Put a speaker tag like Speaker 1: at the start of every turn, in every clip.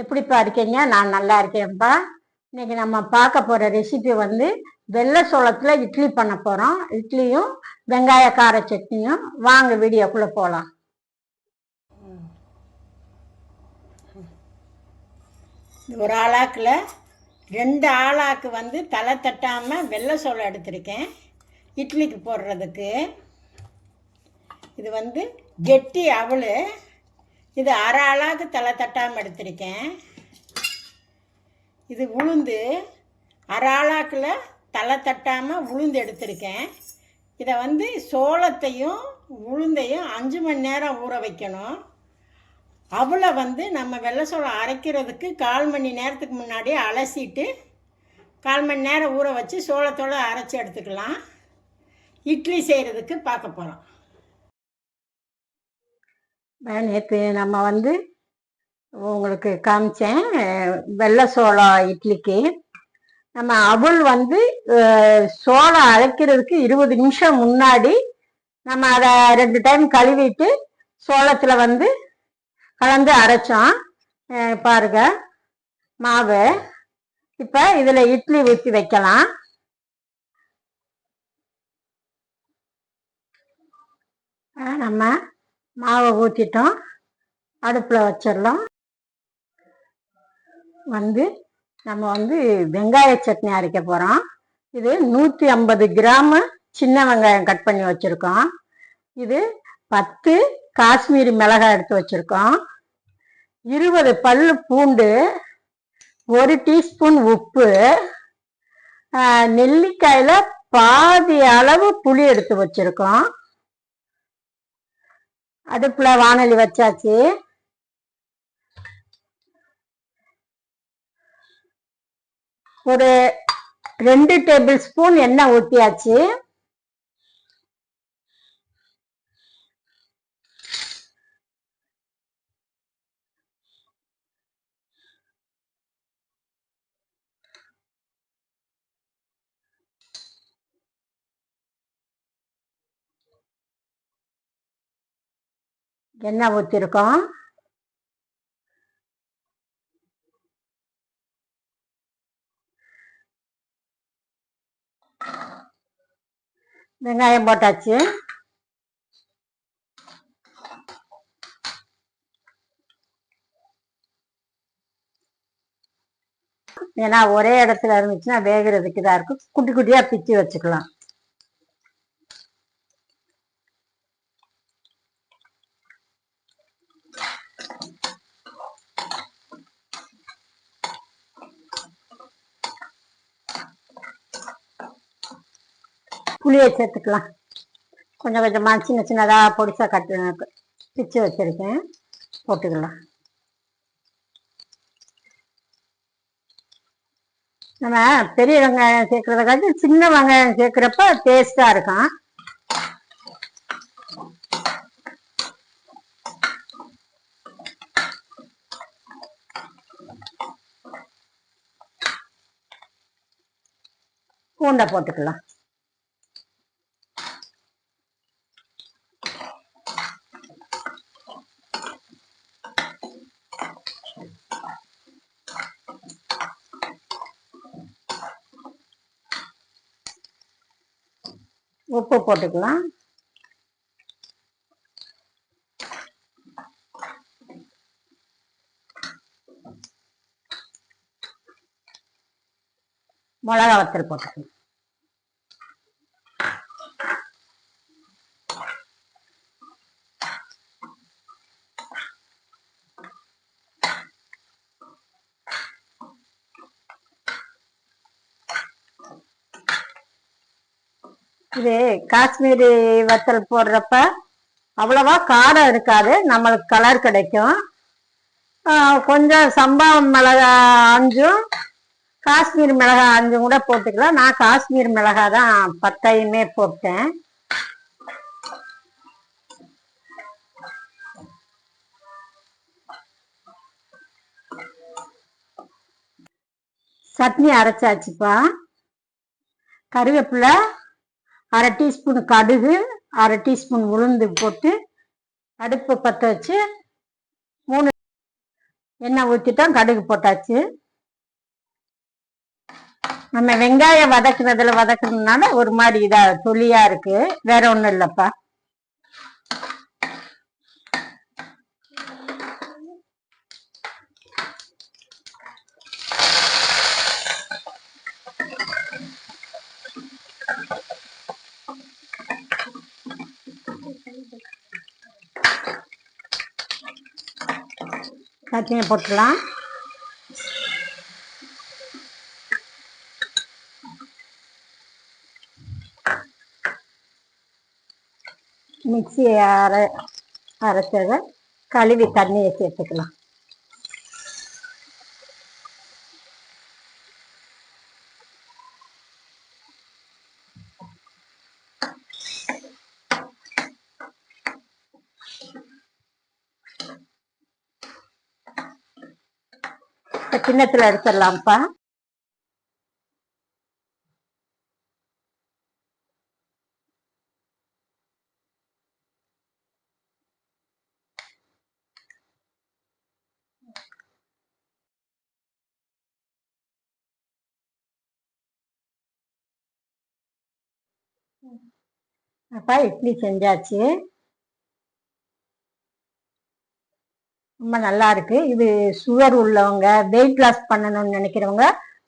Speaker 1: எப்படிப்பா இருக்கீங்க? நான் நல்லா இருக்கேன்ப்பா இன்னைக்கு நம்ம பார்க்க போற ரெசிபி வந்து வெள்ளை சோளத்துல இட்லி பண்ண போறோம். இட்லியும் வெங்காய கார சட்னியும். வாங்க வீடியோக்குள்ள போலாம்.
Speaker 2: ஒரு ஆளாக்கில். ரெண்டு ஆளாக்கு வந்து தலை தட்டாமல் வெள்ளை சோளம் எடுத்திருக்கேன். இட்லிக்கு போடுறதுக்கு. இது வந்து கெட்டி அவள். இது அரை அழாக்கு தலை தட்டாமல் எடுத்திருக்கேன். இது உளுந்து அரை அழாக்கில் தலை தட்டாமல் உளுந்து எடுத்திருக்கேன். இதை வந்து சோளத்தையும் உளுந்தையும் அஞ்சு மணி நேரம் ஊற வைக்கணும். அவளை வந்து நம்ம வெள்ளை சோளம் அரைக்கிறதுக்கு கால் மணி நேரத்துக்கு முன்னாடியே அலசிட்டு கால் மணி நேரம் ஊற வச்சு சோளத்தோடு அரைச்சி எடுத்துக்கலாம். இட்லி செய்கிறதுக்கு பார்க்க போகிறோம்
Speaker 1: நேற்று நம்ம வந்து உங்களுக்கு காமிச்சேன் வெள்ளை சோளம் இட்லிக்கு. நம்ம அவள் வந்து சோளம் அரைக்கிறதுக்கு இருபது நிமிஷம் முன்னாடி நம்ம அதை ரெண்டு டைம் கழுவிட்டு சோளத்தில் வந்து கலந்து அரைச்சோம். பாருங்க மாவு. இப்போ இதில் இட்லி ஊற்றி வைக்கலாம். நம்ம மாவை ஊற்றிட்டோம் அடுப்பில் வச்சிடலாம். வந்து நம்ம வந்து வெங்காய சட்னி அரைக்க போகிறோம் இது நூற்றி ஐம்பது கிராமு சின்ன வெங்காயம் கட் பண்ணி வச்சுருக்கோம். இது பத்து காஷ்மீரி மிளகாய் எடுத்து வச்சுருக்கோம். இருபது பல் பூண்டு ஒரு டீஸ்பூன் உப்பு நெல்லிக்காயில் பாதி அளவு புளி எடுத்து வச்சுருக்கோம். அடுப்புல வானொலி வச்சாச்சு. ஒரு ரெண்டு டேபிள் ஸ்பூன் எண்ணெய் ஊற்றியாச்சு எண்ணெய் ஊற்றிருக்கோம் வெங்காயம் போட்டாச்சு. ஏன்னா ஒரே இடத்துல இருந்துச்சுன்னா வேகிறதுக்கு இதாக இருக்கும். குட்டி குட்டியாக பிச்சு வச்சுக்கலாம். புளியை சேர்த்துக்கலாம். கொஞ்சம் கொஞ்சமாக சின்ன சின்னதாக பொடிசாக கட்டு பிச்சு வச்சுருக்கேன். போட்டுக்கலாம். நம்ம பெரிய வெங்காயம் சேர்க்கறத காட்டி சின்ன வெங்காயம் சேர்க்குறப்ப டேஸ்ட்டாக இருக்கும். பூண்டை போட்டுக்கலாம். உப்பு போட்டுக்கலாம். மிளகா வத்தல் போட்டுக்கலாம். இது காஷ்மீரி வத்தல் போடுறப்ப அவ்வளவா காரம் இருக்காது நம்மளுக்கு கலர் கிடைக்கும். கொஞ்சம் சம்பா மிளகா அஞ்சும் காஷ்மீர் மிளகாய் அஞ்சும் கூட போட்டுக்கலாம். நான் காஷ்மீர் மிளகாய் தான் பத்தையுமே போட்டேன். சட்னி அரைச்சாச்சுப்பா. கருவேப்பிலை அரை டீஸ்பூன் கடுகு அரை டீஸ்பூன் உளுந்து போட்டு அடுப்பு பற்ற வச்சு மூணு எண்ணெய் ஊற்றிட்டோம் கடுகு போட்டாச்சு. நம்ம வெங்காயம் வதக்குனதுல வதக்கணுனால ஒரு மாதிரி இதாக தொலியாக இருக்குது வேற ஒன்றும் இல்லைப்பா. சட்னியை போட்டுக்கலாம் மிக்சி அரை அரைச்சதை கழுவி தண்ணியை சேர்த்துக்கலாம். இப்ப கிண்ணத்துல எடுத்துடலாம்ப்பா. அப்பா இட்லி செஞ்சாச்சு. ரொம்ப நல்லா இருக்கு. இது சுகர் உள்ளவங்க வெயிட் லாஸ் பண்ணணும்னு நினைக்கிறவங்க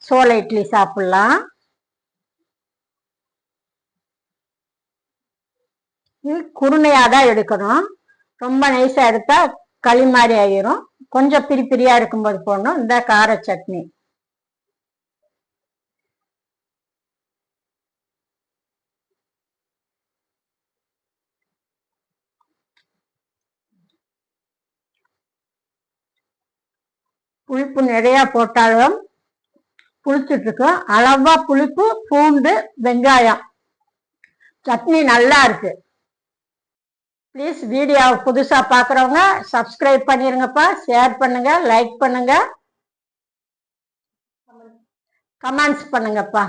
Speaker 1: சோள இட்லி சாப்பிடலாம். இது குருணையாக தான் எடுக்கணும். ரொம்ப நைஸாக எடுத்தால் களி மாதிரி ஆயிரும். கொஞ்சம் பிரி பிரியா இருக்கும்போது போடணும். இந்த கார சட்னி. புளிப்பு நிறைய போட்டாலும் புளிச்சிட்டு இருக்கும் அளவா புளிப்பு பூண்டு வெங்காயம். சட்னி நல்லா இருக்கு. ப்ளீஸ் வீடியோ புதுசா பாக்குறவங்க சப்ஸ்கிரைப் பண்ணிருங்கப்பா. ஷேர் பண்ணுங்க லைக் பண்ணுங்க. கமெண்ட்ஸ் பண்ணுங்கப்பா.